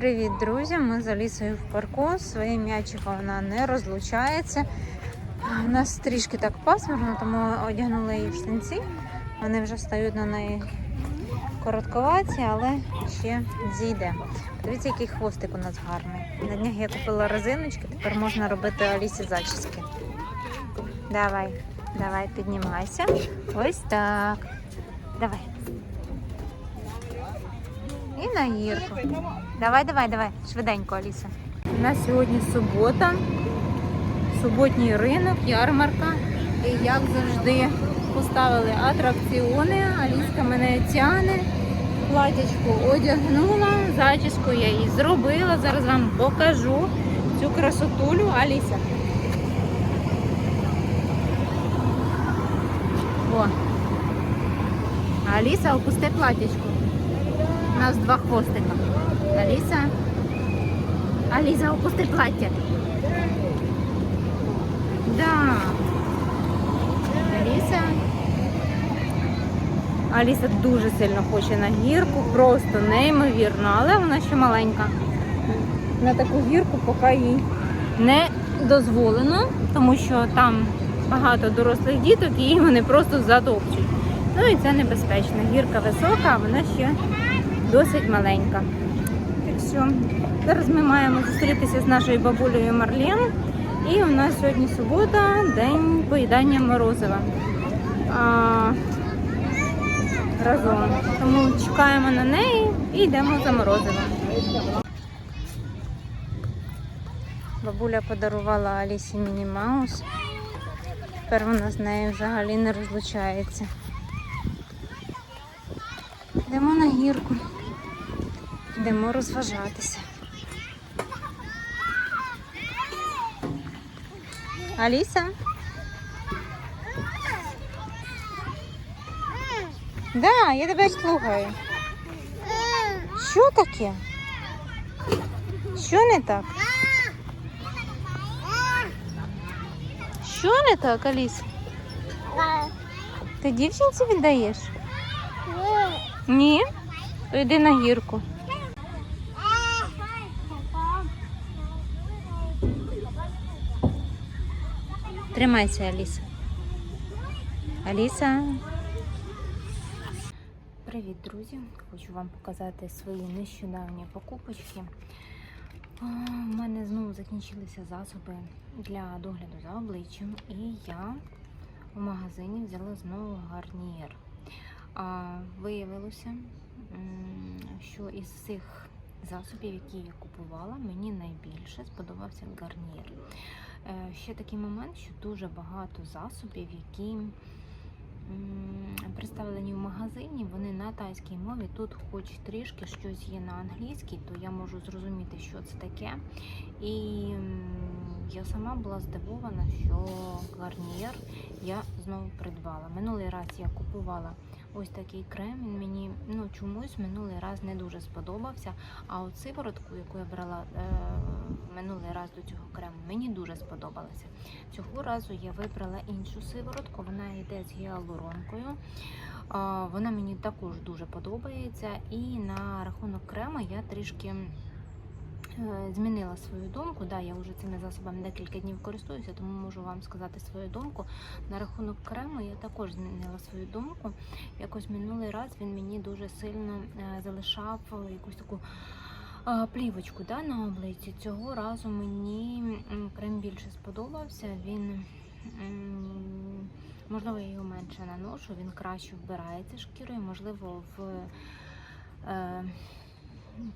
Привіт, друзі! Ми з Алісою в парку. Своїм м'ячиком вона не розлучається. У нас трішки так пасмурно, тому одягнули її в штанці. Вони вже стають на неї коротковаті, але ще зійде. Дивіться, який хвостик у нас гарний. На днях я купила резиночки, тепер можна робити Алісі зачіски. Давай, давай, піднімайся. Ось так. Давай. І на гірку. Давай, давай, давай, швиденько, Аліса. У нас сьогодні субота, суботній ринок, ярмарка. І як завжди поставили атракціони. Аліска мене тяне, платячку одягнула, зачіску я її зробила. Зараз вам покажу цю красотулю. Аліса. О. Аліса, опусти платячку. У нас два хвостика. Аліса. Аліса, опусти плаття. Да. Аліса. Аліса дуже сильно хоче на гірку, просто неймовірно, але вона ще маленька. На таку гірку поки їй не дозволено, тому що там багато дорослих діток і вони просто затопчуть. Ну і це небезпечно. Гірка висока, а вона ще досить маленька. Що зараз ми маємо зустрітися з нашою бабулею Марлен. І у нас сьогодні субота, день поїдання морозива. А, разом. Тому чекаємо на неї і йдемо за морозивом. Бабуля подарувала Алісі Міні Маус. Тепер вона з нею взагалі не розлучається. Йдемо на гірку. Йдемо розважатися. Аліса? Да, я тебе слухаю. Що таке? Що не так? Що не так, Аліс? Ти дівчинці віддаєш? Ні? То йди на гірку. Тримайся, Аліса. Аліса. Привіт, друзі! Хочу вам показати свої нещодавні покупочки. У мене знову закінчилися засоби для догляду за обличчям, і я у магазині взяла знову гарнір. А, виявилося, що із всіх засобів, які я купувала, мені найбільше сподобався гарнір. Е, Ще такий момент, що дуже багато засобів, які представлені в магазині, вони на тайській мові. Тут хоч трішки щось є на англійській, то я можу зрозуміти, що це таке. І я сама була здивована, що гарнір я знову придбала. Минулий раз я купувала ось такий крем. Він мені ну чомусь минулий раз не дуже сподобався. А от сиворотку, яку я брала е, минулий раз до цього крему, мені дуже сподобалася. Цього разу я вибрала іншу сиворотку. Вона йде з гіалуронкою. А, Вона мені також дуже подобається. І на рахунок крема я трішки е, змінила свою думку. Да, я вже цими засобами декілька днів користуюся, тому можу вам сказати свою думку. На рахунок крему я також змінила свою думку. Якось минулий раз він мені дуже сильно е, залишав якусь таку плівочку да, на обличчі. Цього разу мені крем більше сподобався. Він можливо я його менше наношу, він краще вбирається шкірою, можливо, в е,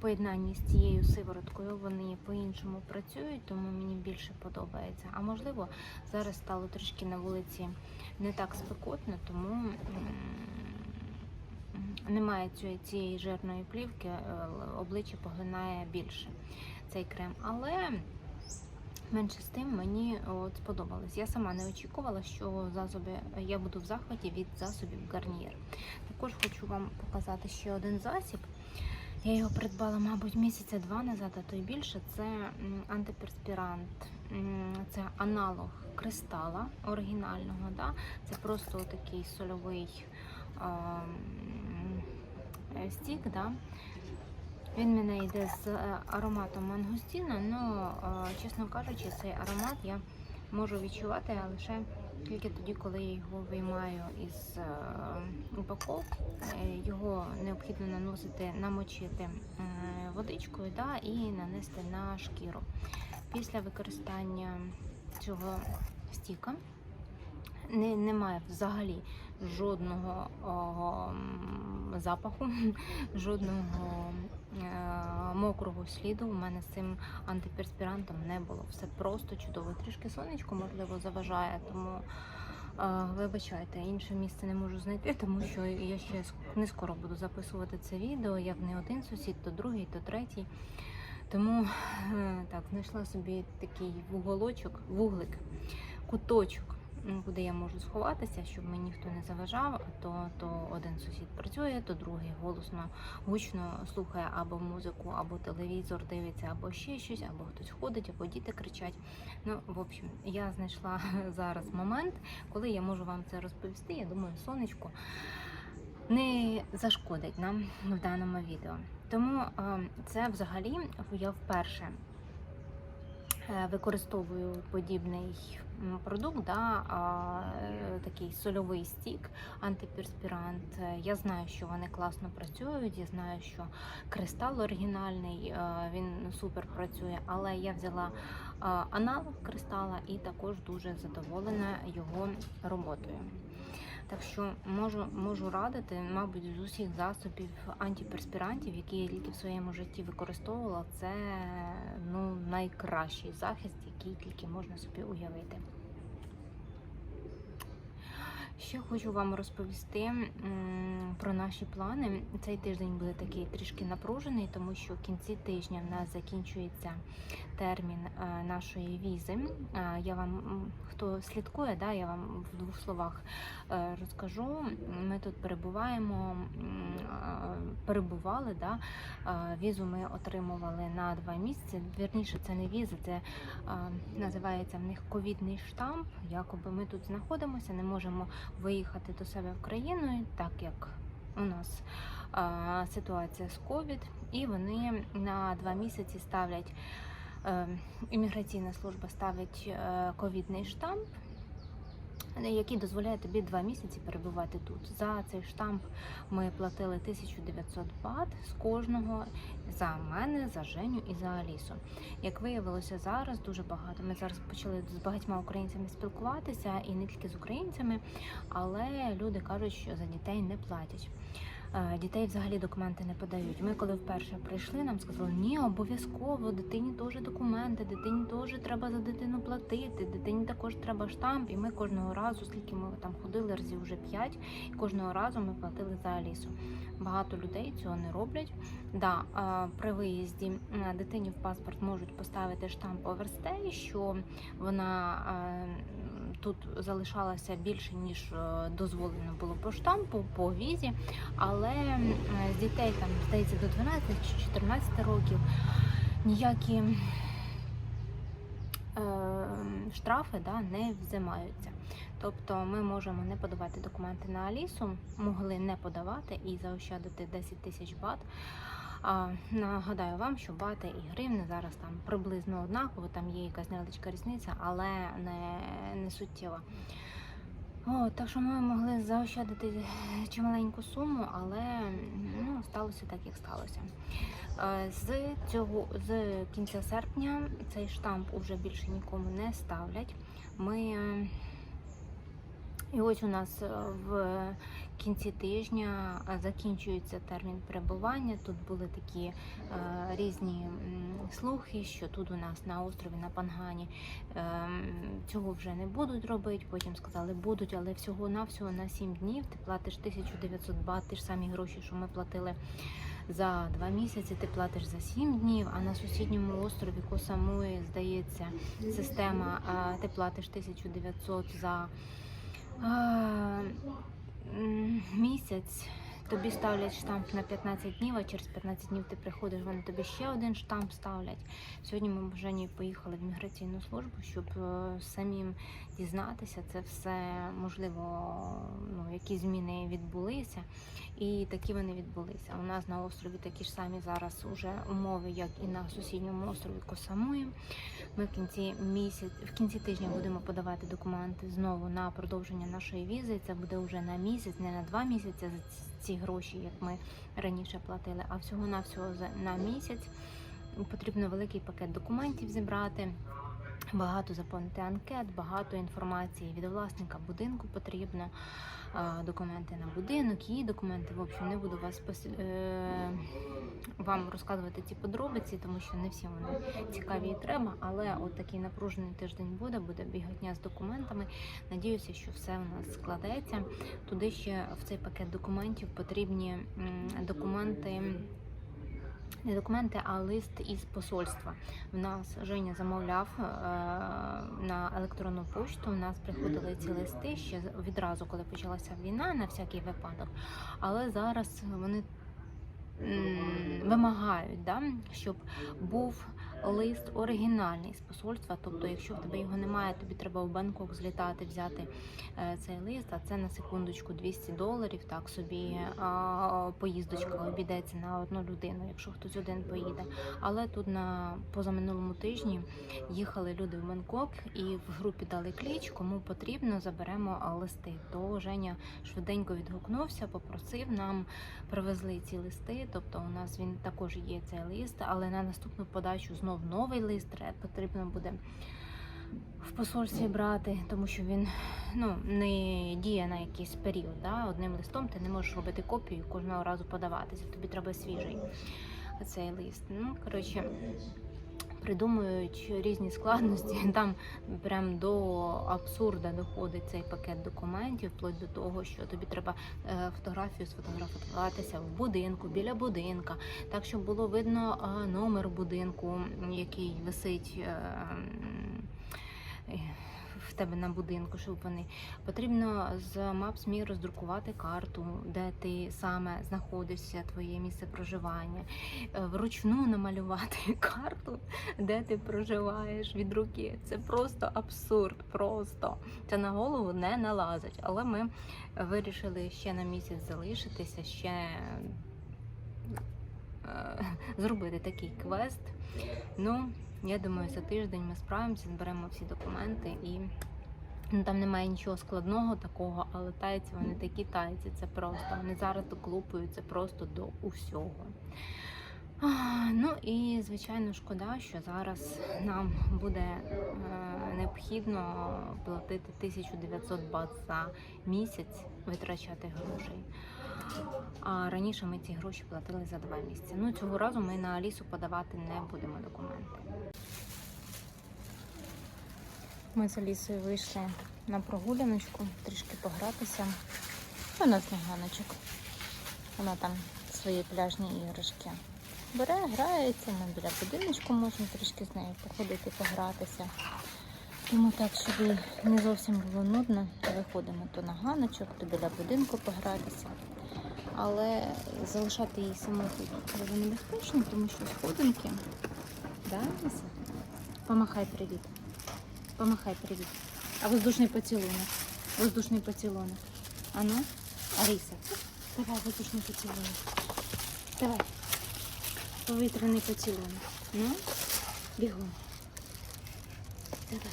поєднанні з цією сивороткою вони по-іншому працюють, тому мені більше подобається. А можливо, зараз стало трішки на вулиці не так спекотно, тому немає цієї, жирної плівки, е, обличчя поглинає більше цей крем. Але менше з тим мені от сподобалось. Я сама не очікувала, що засоби я буду в захваті від засобів Гарнієр. Також хочу вам показати ще один засіб. Я його придбала, мабуть, місяця два назад, а то й більше. Це антиперспірант. Це аналог кристала оригінального. Да? Це просто такий сольовий е, стік. Да? Він мене йде з е, ароматом мангустіна, але, чесно кажучи, цей аромат я можу відчувати лише тільки тоді, коли я його виймаю із е, упаковки. Е, Його необхідно наносити, намочити е, водичкою да, і нанести на шкіру. Після використання цього стіка не, немає взагалі жодного о, запаху, жодного е, мокрого сліду. У мене з цим антиперспірантом не було. Все просто чудово. Трішки сонечко, можливо, заважає, тому е, вибачайте, інше місце не можу знайти, тому що я ще не скоро буду записувати це відео. Як не один сусід, то другий, то третій. Тому е, так, знайшла собі такий вуголочок, вуглик, куточок, куди я можу сховатися, щоб мені ніхто не заважав. То, то один сусід працює, то другий голосно, гучно слухає або музику, або телевізор дивиться, або ще щось, або хтось ходить, або діти кричать. Ну, в общем, я знайшла зараз момент, коли я можу вам це розповісти. Я думаю, сонечко не зашкодить нам в даному відео. Тому це взагалі я вперше е, використовую подібний продукт, да, е, такий сольовий стік, антиперспірант. Я знаю, що вони класно працюють. Я знаю, що кристал оригінальний, е, він супер працює, але я взяла е, аналог кристала і також дуже задоволена його роботою. Так що можу, можу радити, мабуть, з усіх засобів антиперспірантів, які я тільки в своєму житті використовувала, це ну, найкращий захист, який тільки можна собі уявити. Ще хочу вам розповісти про наші плани. Цей тиждень буде такий трішки напружений, тому що в кінці тижня в нас закінчується термін е, нашої візи. Е, Я вам, хто слідкує, да, я вам в двох словах е, розкажу. Ми тут перебуваємо, перебували, да, візу ми отримували на два місяці. Вірніше, це не віза, це називається в них ковідний штамп. Якоби ми тут знаходимося, не можемо виїхати до себе в країну, так як у нас а, ситуація з ковід, і вони на два місяці ставлять. е, Імміграційна служба ставить е, ковідний штамп, який дозволяє тобі два місяці перебувати тут. За цей штамп ми платили 1900 бат з кожного за мене, за Женю і за Алісу. Як виявилося зараз, дуже багато. Ми зараз почали з багатьма українцями спілкуватися, і не тільки з українцями, але люди кажуть, що за дітей не платять. Дітей взагалі документи не подають. Ми, коли вперше прийшли, нам сказали, ні, обов'язково дитині теж документи, дитині теж треба за дитину платити, дитині також треба штамп. І ми кожного разу, скільки ми там ходили, разів вже п'ять, і кожного разу ми платили за Алісу. Багато людей цього не роблять. Да, при виїзді дитині в паспорт можуть поставити штамп оверстей, що вона тут залишалася більше ніж е, дозволено було по штампу, по візі. Але з дітей там здається до 12 чи 14 років ніякі е, штрафи да, не взимаються. Тобто ми можемо не подавати документи на Алісу, могли не подавати і заощадити 10 тисяч бат. А, нагадаю вам, що бати і гривни зараз там приблизно однаково, там є якась невеличка різниця, але не, не суттєва. О, так що ми могли заощадити чималеньку суму, але ну, сталося так, як сталося. Е, З цього з кінця серпня цей штамп уже більше нікому не ставлять. Ми і ось у нас е, в кінці тижня е, закінчується термін перебування. Тут були такі е, різні слухи, що тут у нас на острові на Пангані е, цього вже не будуть робити. Потім сказали, будуть, але всього навсього на 7 днів. Ти платиш 1900 бат, ті ж самі гроші, що ми платили. За два місяці ти платиш за 7 днів, а на сусідньому острові Косамуї, здається, система а, ти платиш 1900 за місяць. Тобі ставлять штамп на 15 днів, а через 15 днів ти приходиш, вони тобі ще один штамп ставлять. Сьогодні ми в Жені поїхали в міграційну службу, щоб е, самим дізнатися це все, можливо, ну, які зміни відбулися. І такі вони відбулися. У нас на острові такі ж самі зараз уже умови, як і на сусідньому острові Косамуї. Ми в кінці місяць, в кінці тижня будемо подавати документи знову на продовження нашої візи. Це буде вже на місяць, не на два місяці ці- гроші, як ми раніше платили, а всього на всього за на місяць. Потрібно великий пакет документів зібрати. Багато заповнити анкет, багато інформації від власника будинку потрібно, документи на будинок, її документи. В общем, не буду вас пос- е, вам розказувати ці подробиці, тому що не всі вони цікаві і треба. Але от такий напружений тиждень буде, буде біготня з документами. Надіюся, що все у нас складеться. Туди ще в цей пакет документів потрібні документи. Не документи, а лист із посольства. В нас Женя замовляв е, на електронну пошту. У нас приходили ці листи ще відразу, коли почалася війна, на всякий випадок. Але зараз вони вимагають, да, щоб був лист оригінальний з посольства. Тобто, якщо в тебе його немає, тобі треба в Бангкок злітати, взяти е, цей лист, а це на секундочку 200 доларів. Так собі поїздочка обійдеться на одну людину, якщо хтось один поїде. Але тут на позаминулому тижні їхали люди в Бангкок і в групі дали кліч, кому потрібно, заберемо листи. То Женя швиденько відгукнувся, попросив нам привезли ці листи. Тобто, у нас він також є цей лист, але на наступну подачу знов новий лист потрібно буде в посольстві брати, тому що він ну не діє на якийсь період. Да? Одним листом ти не можеш робити копію і кожного разу подаватися. Тобі треба свіжий цей лист. Ну коротше. Придумують різні складності. Там прям до абсурда доходить цей пакет документів, вплоть до того, що тобі треба е, фотографію сфотографуватися в будинку, біля будинка, так щоб було видно номер будинку, який висить. В тебе на будинку, щоб вони потрібно з Maps.me роздрукувати карту, де ти саме знаходишся, твоє місце проживання, Е, вручну намалювати карту, де ти проживаєш від руки. Це просто абсурд. Просто це на голову не налазить. Але ми вирішили ще на місяць залишитися, ще е, зробити такий квест. Ну, я думаю, за тиждень ми справимося, зберемо всі документи і. Ну, там немає нічого складного такого, але тайці вони такі тайці, це просто. Вони зараз доклупуються просто до усього. Ну і звичайно шкода, що зараз нам буде е, необхідно платити 1900 бат за місяць, витрачати грошей. А раніше ми ці гроші платили за два місяці. Ну цього разу ми на Алісу подавати не будемо документи. Ми з Алісою вийшли на прогуляночку, трішки погратися. У нас не ганочок. Вона там свої пляжні іграшки бере, грається, ми біля будиночку можемо трішки з нею походити, погратися. Тому так, щоб не зовсім було нудно, виходимо то на ганочок, то біля будинку погратися. Але залишати її саму тут дуже небезпечно, тому що сходинки. Да? Помахай привіт. Помахай привіт. А воздушний поцілунок. Воздушний поцілунок. А ну, Аріса, давай воздушний поцілунок. Давай. Повітряний поцілунок. Ну, бігом. Давай.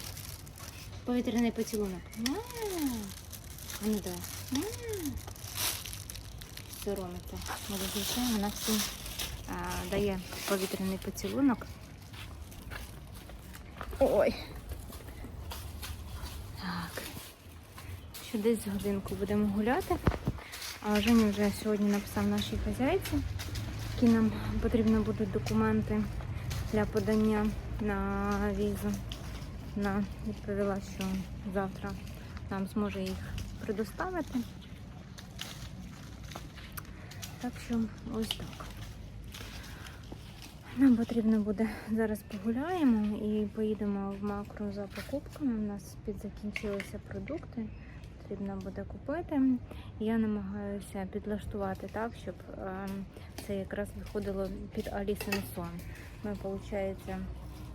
Повітряний поцілунок. А, А ну давай. Соромиться. Ми зазвичай вона всім а, дає повітряний поцілунок. Ой. Так. Ще десь годинку будемо гуляти. А Женя вже сьогодні написав нашій хазяйці, які нам потрібно будуть документи для подання на візу. Вона відповіла, що завтра нам зможе їх предоставити. Так що ось так. Нам потрібно буде зараз погуляємо і поїдемо в макро за покупками. У нас підзакінчилися продукти. Потрібно буде купити. Я намагаюся підлаштувати так, щоб е, це якраз виходило під Алісин сон. Ми, виходить,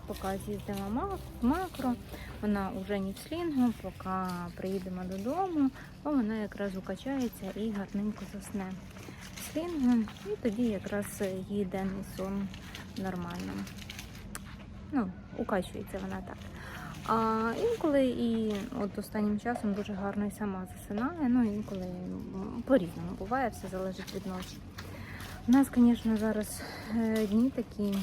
поки з'їздимо макро, вона вже не в слінгу, поки приїдемо додому, то вона якраз укачається і гарненько засне слінгу. І тоді якраз її денний сон нормально. Ну, укачується вона так. А інколи і от останнім часом дуже гарно і сама засинає. Ну інколи по-різному буває, все залежить від ночі. У нас, звісно, зараз е, дні такі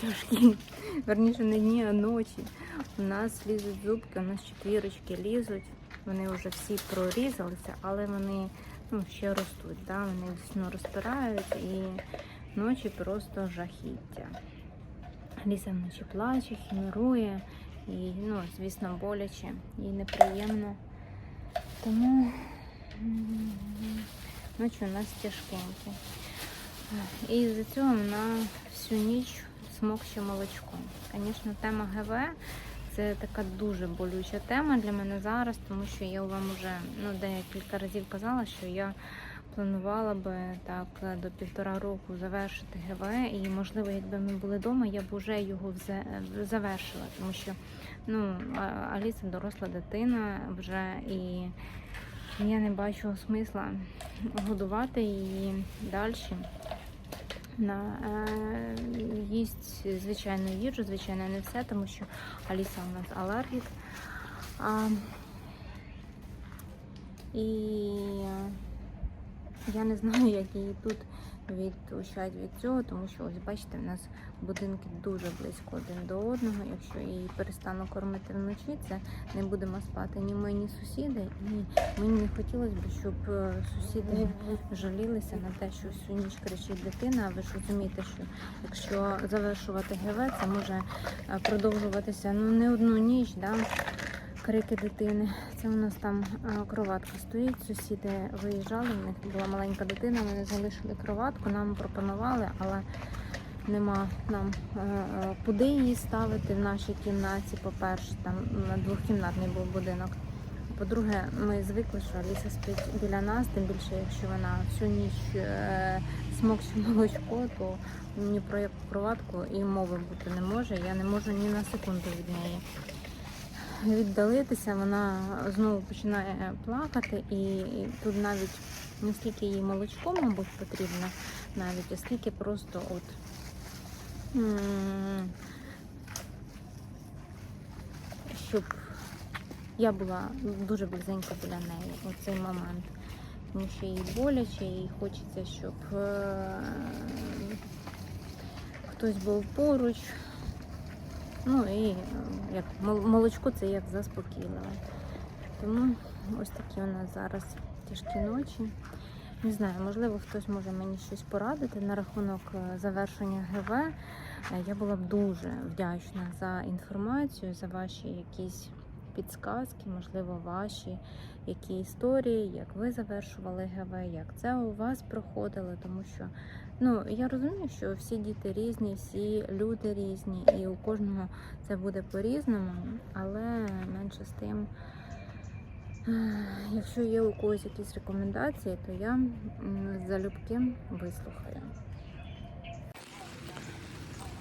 тяжкі, верніше не дні, а ночі. У нас лізуть зубки, у нас четвірочки лізуть. Вони вже всі прорізалися, але вони ну, ще ростуть. Да? Вони дійсно розпирають і ночі просто жахіття. Ліса вночі плаче, хімірує, і, ну, звісно, боляче і неприємно. Тому ночі у нас тяжкенькі. І з-за цього вона всю ніч смокче молочко. Звісно, тема ГВ це така дуже болюча тема для мене зараз, тому що я вам вже ну, декілька разів казала, що я планувала би так до півтора року завершити ГВ, і можливо, якби ми були вдома, я б вже його завершила, тому що ну, Аліса доросла дитина вже і я не бачу смисла годувати її далі. На, е, їсть звичайну їжу, звичайно, не все, тому що Аліса у нас алергік. А, і я не знаю, як її тут відущать від цього, тому що ось бачите, в нас будинки дуже близько один до одного. Якщо її перестану кормити вночі, це не будемо спати ні ми, ні сусіди. І мені не хотілося б, щоб е, сусіди жалілися на те, що всю ніч кричить дитина. Ви ж розумієте, що якщо завершувати ГВ, це може е, продовжуватися ну не одну ніч. Да? Крики дитини. Це у нас там е, кроватка стоїть. Сусіди виїжджали, в них була маленька дитина, вони залишили кроватку, нам пропонували, але нема нам е, е, куди її ставити в нашій кімнаті. По-перше, там на двохкімнатний був будинок. По-друге, ми звикли, що Аліса спить біля нас, тим більше, якщо вона всю ніч смокче молочко, то ні про яку кроватку і мови бути не може. Я не можу ні на секунду від неї віддалитися, вона знову починає плакати, і тут навіть не скільки їй молочко, мабуть, потрібно, навіть, а скільки просто от. Щоб я була дуже близенько біля неї у цей момент. Тому що їй боляче, їй хочеться, щоб е, хтось був поруч. Ну і е, як молочко це як заспокійливе. Тому ось такі у нас зараз тяжкі ночі. Не знаю, можливо, хтось може мені щось порадити на рахунок е, завершення ГВ. Е, Я була б дуже вдячна за інформацію, за ваші якісь підсказки, можливо, ваші які історії, як ви завершували ГВ, як це у вас проходило, тому що ну я розумію, що всі діти різні, всі люди різні, і у кожного це буде по-різному, але менше з тим. е, Якщо є у когось якісь рекомендації, то я залюбки вислухаю.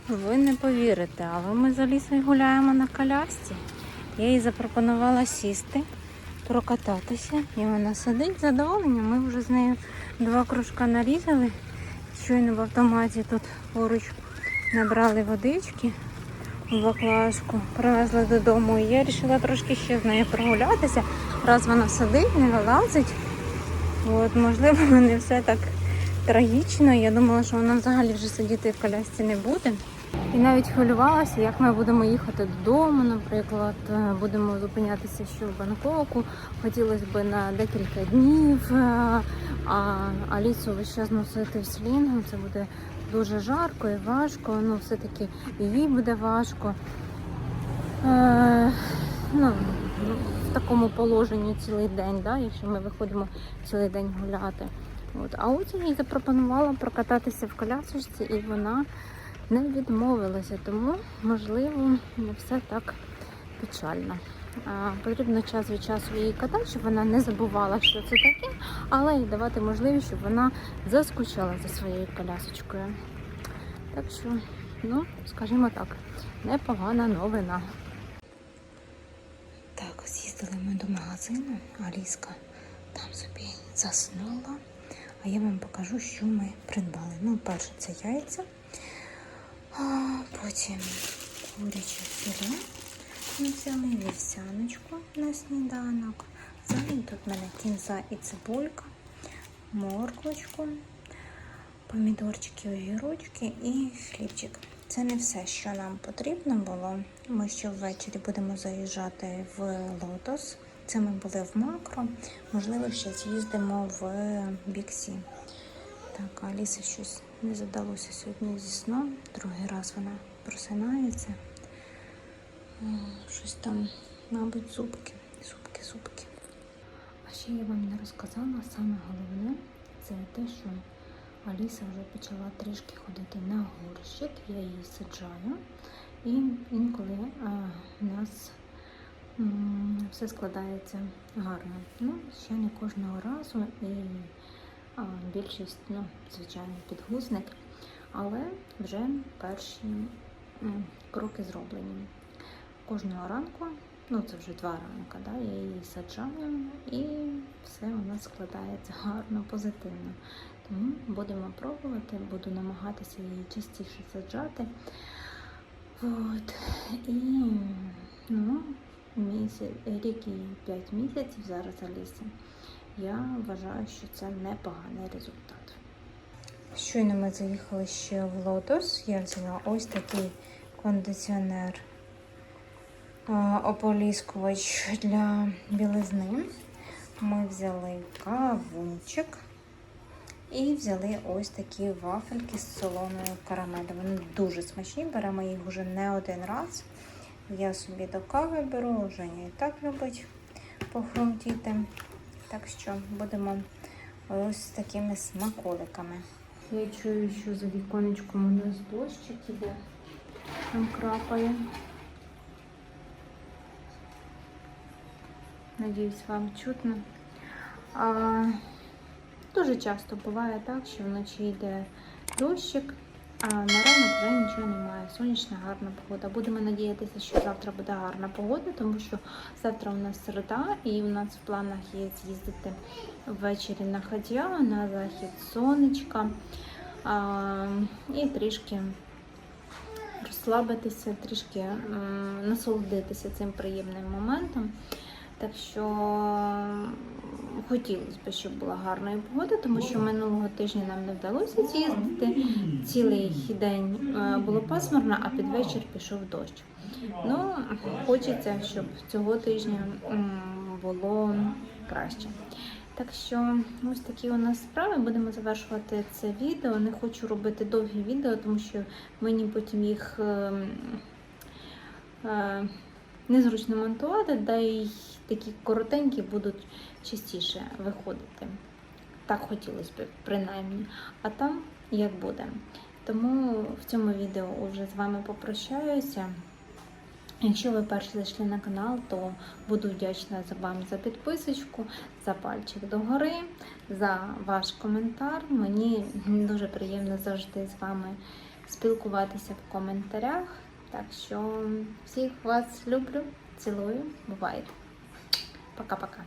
Ви не повірите, але ми з Алісою гуляємо на колясці. Я їй запропонувала сісти, прокататися, і вона сидить з задоволенням. Ми вже з нею два кружка нарізали. Щойно в автоматі тут поруч набрали водички в баклажку, привезли додому. І я вирішила трошки ще з нею прогулятися. Раз вона сидить, не вилазить. От, можливо, не все так трагічно. Я думала, що вона взагалі вже сидіти в колясці не буде. І навіть хвилювалася, як ми будемо їхати додому, наприклад, е, будемо зупинятися ще в Бангкоку. Хотілося б на декілька днів, е, а Алісу весь час в слінгу. Це буде дуже жарко і важко. Ну, все-таки їй буде важко. Е, ну, в такому положенні цілий день, да, якщо ми виходимо цілий день гуляти. От. А от їй запропонувала прокататися в колясочці, і вона не відмовилася, тому, можливо, не все так печально. Потрібно час від часу її катати, щоб вона не забувала, що це таке, але й давати можливість, щоб вона заскучала за своєю колясочкою. Так що, ну, скажімо так, непогана новина. Так, з'їздили ми до магазину, Аліска там собі заснула. А я вам покажу, що ми придбали. Ну, перше це яйця, потім куряче філе. Взяли вівсяночку на сніданок. Взагалі тут в мене кінза і цибулька, морквочку, помідорчики, огірочки і хлібчик. Це не все, що нам потрібно було. Ми ще ввечері будемо заїжджати в Лотос. Це ми були в макро. Можливо, ще з'їздимо в Біксі. Так, Алісі щось не задалося сьогодні зі сном. Другий раз вона просинається. Щось там, мабуть, зубки, зубки, зубки. А ще я вам не розказала саме головне це те, що Аліса вже почала трішки ходити на горщик, я її саджаю. І інколи а, у нас м, все складається гарно. Ну, ще не кожного разу і більшість, ну, звичайно, підгузник, але вже перші кроки зроблені. Кожного ранку, ну це вже два ранка, да, я її саджаю і все у нас складається гарно, позитивно. Тому будемо пробувати, буду намагатися її частіше саджати. От. І ну, місяць, рік і 5 місяців зараз Алісі. Я вважаю, що це непоганий результат. Щойно ми заїхали ще в Лотос. Я взяла ось такий кондиціонер ополіскувач для білизни. Ми взяли кавунчик і взяли ось такі вафельки з солоною карамелю. Вони дуже смачні, беремо їх вже не один раз. Я собі до кави беру, Женя і так любить похрумтіти. Так що будемо ось з такими смаколиками. Я чую, що за віконечком у нас дощик іде, там крапає. Надіюсь, вам чутно. А, дуже часто буває так, що вночі йде дощик, на ранок вже нічого немає. Сонячна гарна погода. Будемо надіятися, що завтра буде гарна погода, тому що завтра у нас середа, і у нас в планах є з'їздити ввечері на Хадя, на захід сонечка а, і трішки розслабитися, трішки насолодитися цим приємним моментом. Так що хотілося б, щоб була гарна погода, тому що минулого тижня нам не вдалося з'їздити. Цілий день е, було пасмурно, а під вечір пішов дощ. Ну, хочеться, щоб цього тижня було краще. Так що ось такі у нас справи. Будемо завершувати це відео. Не хочу робити довгі відео, тому що мені потім їх. ем, е, незручно монтувати, да й такі коротенькі будуть частіше виходити. Так хотілося б, принаймні. А там як буде. Тому в цьому відео вже з вами попрощаюся. Якщо ви перші зайшли на канал, то буду вдячна за вам за підписочку, за пальчик догори, за ваш коментар. Мені дуже приємно завжди з вами спілкуватися в коментарях. Так що всіх вас люблю, цілую, бувайте. Пока-пока.